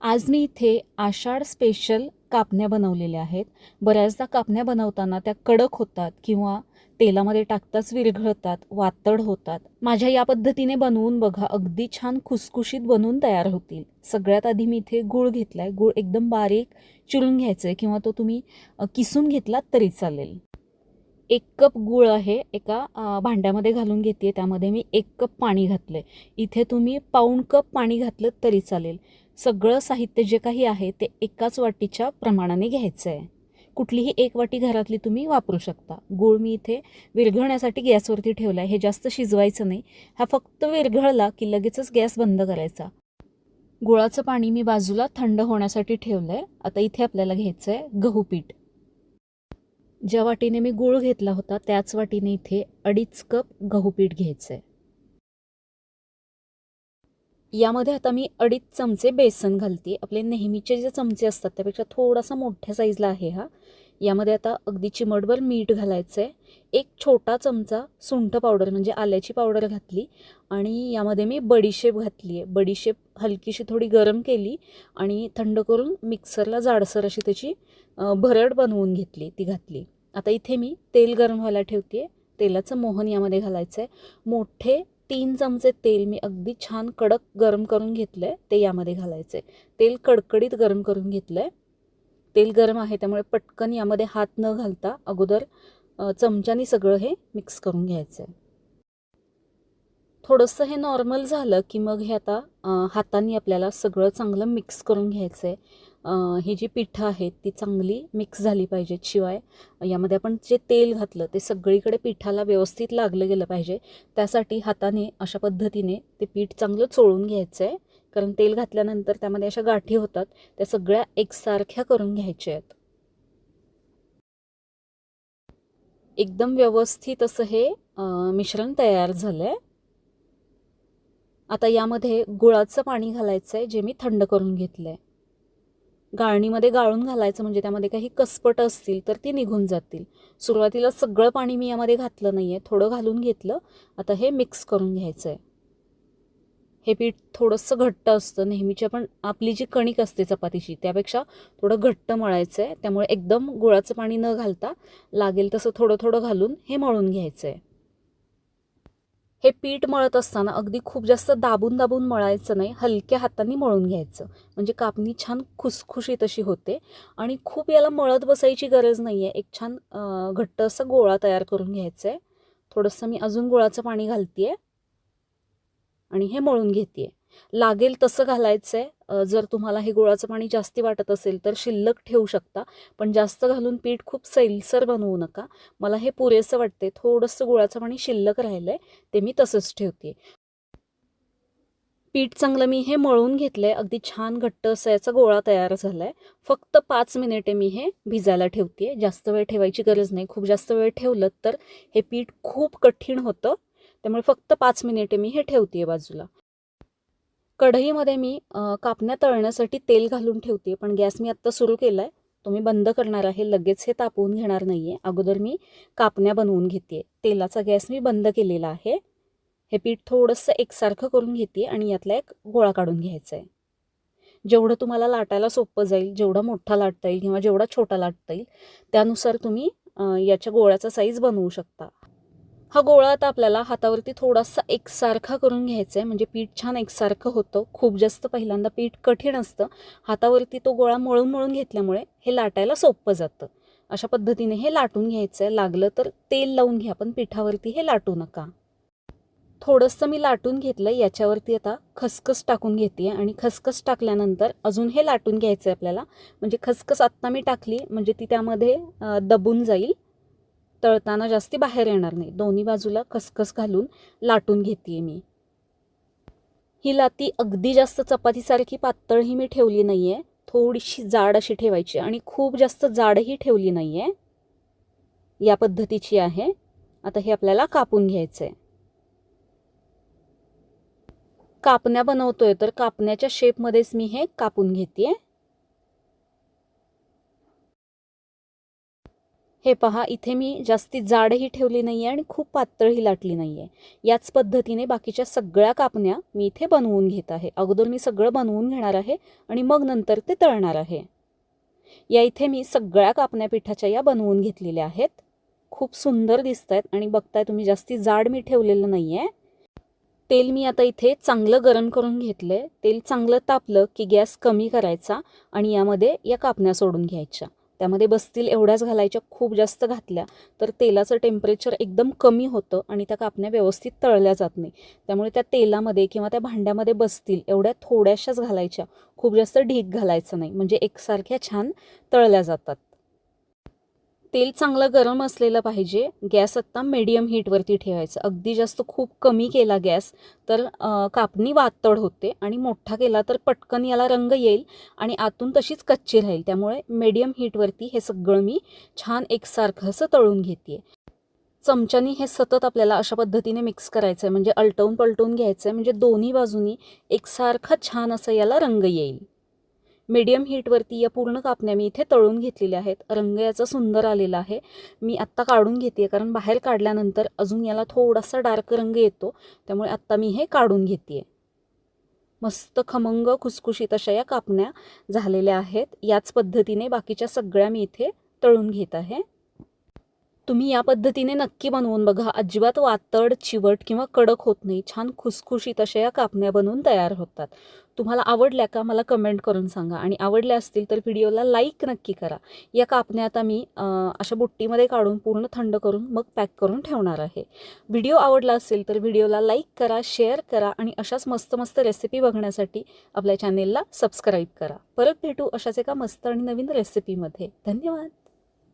आज मी इथे आषाढ स्पेशल कापण्या बनवलेल्या आहेत. बऱ्याचदा कापण्या बनवताना त्या कडक होतात किंवा तेलामध्ये टाकताच विरघळतात वातड होतात. माझ्या या पद्धतीने बनवून बघा अगदी छान खुसखुशीत बनवून तयार होतील. सगळ्यात आधी मी इथे गूळ घेतला आहे गूळ एकदम बारीक चिरून घ्यायचं आहे किंवा तो तुम्ही किसून घेतलात तरी चालेल. एक कप गूळ आहे एका भांड्यामध्ये घालून घेते त्यामध्ये मी एक कप पाणी घातलं आहे इथे तुम्ही पाऊण कप पाणी घातलं तरी चालेल. सगळं साहित्य जे काही आहे ते एकाच वाटीच्या प्रमाणाने घ्यायचं आहे कुठलीही एक वाटी घरातली तुम्ही वापरू शकता. गूळ मी इथे विरघळण्यासाठी गॅसवरती ठेवला आहे हे जास्त शिजवायचं नाही. हा फक्त विरघळला की लगेचच गॅस बंद करायचा. गुळाचं पाणी मी बाजूला थंड होण्यासाठी ठेवलं आहे आता इथे आपल्याला घ्यायचं आहे गहू पीठ. ज्या वाटीने मी गूळ घेतला होता त्याच वाटीने इथे अडीच कप गहू पीठ घ्यायचं आहे यामध्ये आता मी अडीच चमचे बेसन घालते. आपले नेहमीचे जे चमचे असतात त्यापेक्षा थोडासा मोठ्या साईजला आहे हा. यामध्ये आता अगदी चिमटभर मीठ घालायचं आहे एक छोटा चमचा सुंठ पावडर म्हणजे आल्याची पावडर घातली आणि यामध्ये मी बडीशेप घातली आहे बडीशेप हलकीशी थोडी गरम केली आणि थंड करून मिक्सरला जाडसर अशी त्याची भरड बनवून घेतली ती घातली. आता इथे मी तेल गरम व्हायला ठेवते तेलाचं मोहन यामध्ये घालायचं आहे मोठे तीन चमचे तेल मी अगदी छान कडक गरम करून घेतलं आहे ते यामध्ये घालायचं आहे तेल कडकडीत गरम करून घेतलं आहे तेल गरम आहे त्यामुळे पटकन यामध्ये हात न घालता अगोदर चमच्यानी सगळं हे मिक्स करून घ्यायचं आहे थोडंसं हे नॉर्मल झालं की मग हे आता हातांनी हाताने आपल्याला सगळं चांगलं मिक्स करून घ्यायचं आहे ही जी पिठं आहेत ती चांगली मिक्स झाली पाहिजेत शिवाय. यामध्ये आपण जे तेल घातलं ते सगळीकडे पिठाला व्यवस्थित लागलं गेलं पाहिजे. त्यासाठी हाताने अशा पद्धतीने ते पीठ चांगलं चोळून घ्यायचं आहे कारण तेल घातल्यानंतर त्यामध्ये अशा गाठी होतात त्या सगळ्या एकसारख्या करून घ्यायच्या आहेत. एकदम व्यवस्थित असं हे मिश्रण तयार झालं आहे आता यामध्ये गुळाचं पाणी घालायचं आहे जे मी थंड करून घेतलं आहे गाळणीमध्ये गाळून घालायचं म्हणजे त्यामध्ये काही कसपट असतील तर ती निघून जातील. सुरुवातीला सगळं पाणी मी यामध्ये घातलं नाही आहे थोडं घालून घेतलं. आता हे मिक्स करून घ्यायचं आहे हे पीठ थोडंसं घट्ट असतं नेहमीची पण आपली जी कणिक असते चपातीची त्यापेक्षा थोडं घट्ट मळायचं आहे त्यामुळे एकदम गुळाचं पाणी न घालता लागेल तसं थोडं थोडं घालून हे मळून घ्यायचं आहे हे पीठ मळत असताना अगदी खूप जास्त दाबून दाबून मळायचं नाही हलक्या हाताने मळून घ्यायचं. म्हणजे कापणी छान खुसखुशीत अशी होते आणि खूप याला मळत बसायची गरज नाही आहे एक छान घट्ट असा गोळा तयार करून घ्यायचा आहे थोडंसं मी अजून गुळाचं पाणी घालते आहे आणि हे मळून घेते आहे लागेल तसं घालायचं आहे जर तुम्हाला हे गुळाचं पाणी जास्ती वाटत असेल तर शिल्लक ठेवू शकता. पण जास्त घालून पीठ खूप सैलसर बनवू नका. मला हे पुरेसं वाटते थोडंसं गुळाचं पाणी शिल्लक राहिलं आहे ते मी तसंच ठेवते पीठ चांगलं मी हे मळून घेतलं आहे अगदी छान घट्ट असा याचा गोळा तयार झाला आहे फक्त पाच मिनिटे मी हे भिजायला ठेवते जास्त वेळ ठेवायची गरज नाही. खूप जास्त वेळ ठेवलं तर हे पीठ खूप कठीण होतं. त्यामुळे फक्त पाच मिनिटे मी हे ठेवते बाजूला. कढईमध्ये मी कापण्या तळण्यासाठी तेल घालून ठेवते पण गॅस मी आत्ता सुरू केला आहे तो मी बंद करणार आहे लगेच हे तापवून घेणार नाही आहे अगोदर मी कापण्या बनवून घेते तेलाचा गॅस मी बंद केलेला आहे. हे पीठ थोडंसं एकसारखं करून घेते आणि यातला एक गोळा काढून घ्यायचा आहे जेवढं तुम्हाला लाटायला सोपं जाईल जेवढा मोठा लाटता येईल किंवा जेवढा छोटा लाटता येईल त्यानुसार तुम्ही याच्या गोळ्याचा साईज बनवू शकता. हा गोळा आता आपल्याला हातावरती थोडासा एकसारखा करून घ्यायचा आहे म्हणजे पीठ छान एकसारखं होतं. खूप जास्त पहिल्यांदा पीठ कठीण असतं. हातावरती तो गोळा मळून मळून घेतल्यामुळे हे लाटायला सोपं जातं. अशा पद्धतीने हे लाटून घ्यायचं आहे लागलं तर तेल लावून घ्या पण पिठावरती हे लाटू नका. थोडंसं मी लाटून घेतलं याच्यावरती आता खसखस टाकून घेते आणि खसखस टाकल्यानंतर अजून हे लाटून घ्यायचं आहे आपल्याला. म्हणजे खसखस आत्ता मी टाकली. म्हणजे ती त्यामध्ये दबून जाईल. तळताना जास्ती बाहेर येणार नाही. दोन्ही बाजूला खसखस घालून लाटून घेते मी. ही लाती अगदी जास्त चपातीसारखी पातळही मी ठेवली नाही आहे थोडीशी जाड अशी ठेवायची आणि खूप जास्त जाडही ठेवली नाही आहे या पद्धतीची आहे. आता हे आपल्याला कापून घ्यायचं आहे कापण्या बनवतोय तर कापण्याच्या शेपमध्येच मी हे कापून घेते हे पहा इथे मी जास्ती जाडही ठेवली नाही आहे आणि खूप पातळही लाटली नाही आहे याच पद्धतीने बाकीच्या सगळ्या कापण्या मी इथे बनवून घेत आहे. अगोदर मी सगळं बनवून घेणार आहे आणि मग नंतर ते तळणार आहे. या इथे मी सगळ्या कापण्या पिठाच्या या बनवून घेतलेल्या आहेत. खूप सुंदर दिसत आहेत आणि बघताय तुम्ही जास्ती जाड मी ठेवलेलं नाही आहे तेल मी आता इथे चांगलं गरम करून घेतलं आहे तेल चांगलं तापलं की गॅस कमी करायचा आणि यामध्ये या कापण्या सोडून घ्यायच्या. त्यामध्ये बसतील एवढ्याच घालायच्या खूप जास्त घातल्या तर तेलाचं टेम्परेचर एकदम कमी होतं आणि त्या कापण्या व्यवस्थित तळल्या जात नाही. त्यामुळे त्या तेलामध्ये किंवा त्या भांड्यामध्ये बसतील एवढ्या थोड्याशाच घालायच्या खूप जास्त ढीक घालायचं नाही. म्हणजे एकसारख्या छान तळल्या जातात. तेल चांगलं गरम असलेलं पाहिजे. गॅस आत्ता मीडियम हीटवरती ठेवायचं. अगदी जास्त खूप कमी केला गॅस तर कापणी वातड होते आणि मोठा केला तर पटकन याला रंग येईल आणि आतून तशीच कच्ची राहील. त्यामुळे मीडियम हीटवरती हे सगळं मी छान एकसारखं असं तळून घेते. चमच्यानी हे सतत आपल्याला अशा पद्धतीने मिक्स करायचं आहे म्हणजे अलटवून पलटवून घ्यायचं आहे म्हणजे दोन्ही बाजूनी एकसारखा छान असं याला रंग येईल. मीडियम हीटवरती या पूर्ण कापण्या मी इथे तळून घेतलेल्या आहेत. रंग याचा सुंदर आलेला आहे. मी आत्ता काढून घेते कारण बाहेर काढल्यानंतर अजून याला थोडासा डार्क रंग येतो. त्यामुळे आत्ता मी हे काढून घेते मस्त खमंग खुसखुशीत अशा या कापण्या झालेल्या आहेत. याच पद्धतीने बाकीच्या सगळ्या मी इथे तळून घेत आहे. तुम्ही या पद्धतीने नक्की बनवून बघा. अजिबात वातड चिवट किंवा कडक होत नाही. छान खुसखुशीत अशा या कापण्या बनवून तयार होतात. तुम्हाला आवडल्या का मला कमेंट करून सांगा. आणि आवडल्या असतील तर व्हिडिओला लाईक नक्की करा. या कापण्या आता मी अशा बुट्टीमध्ये काढून पूर्ण थंड करून मग पॅक करून ठेवणार आहे. व्हिडिओ आवडला असेल तर व्हिडिओला लाईक करा शेअर करा आणि अशाच मस्त मस्त रेसिपी बघण्यासाठी आपल्या चॅनेलला सबस्क्राईब करा. परत भेटू अशाच एका मस्त आणि नवीन रेसिपीमध्ये. धन्यवाद!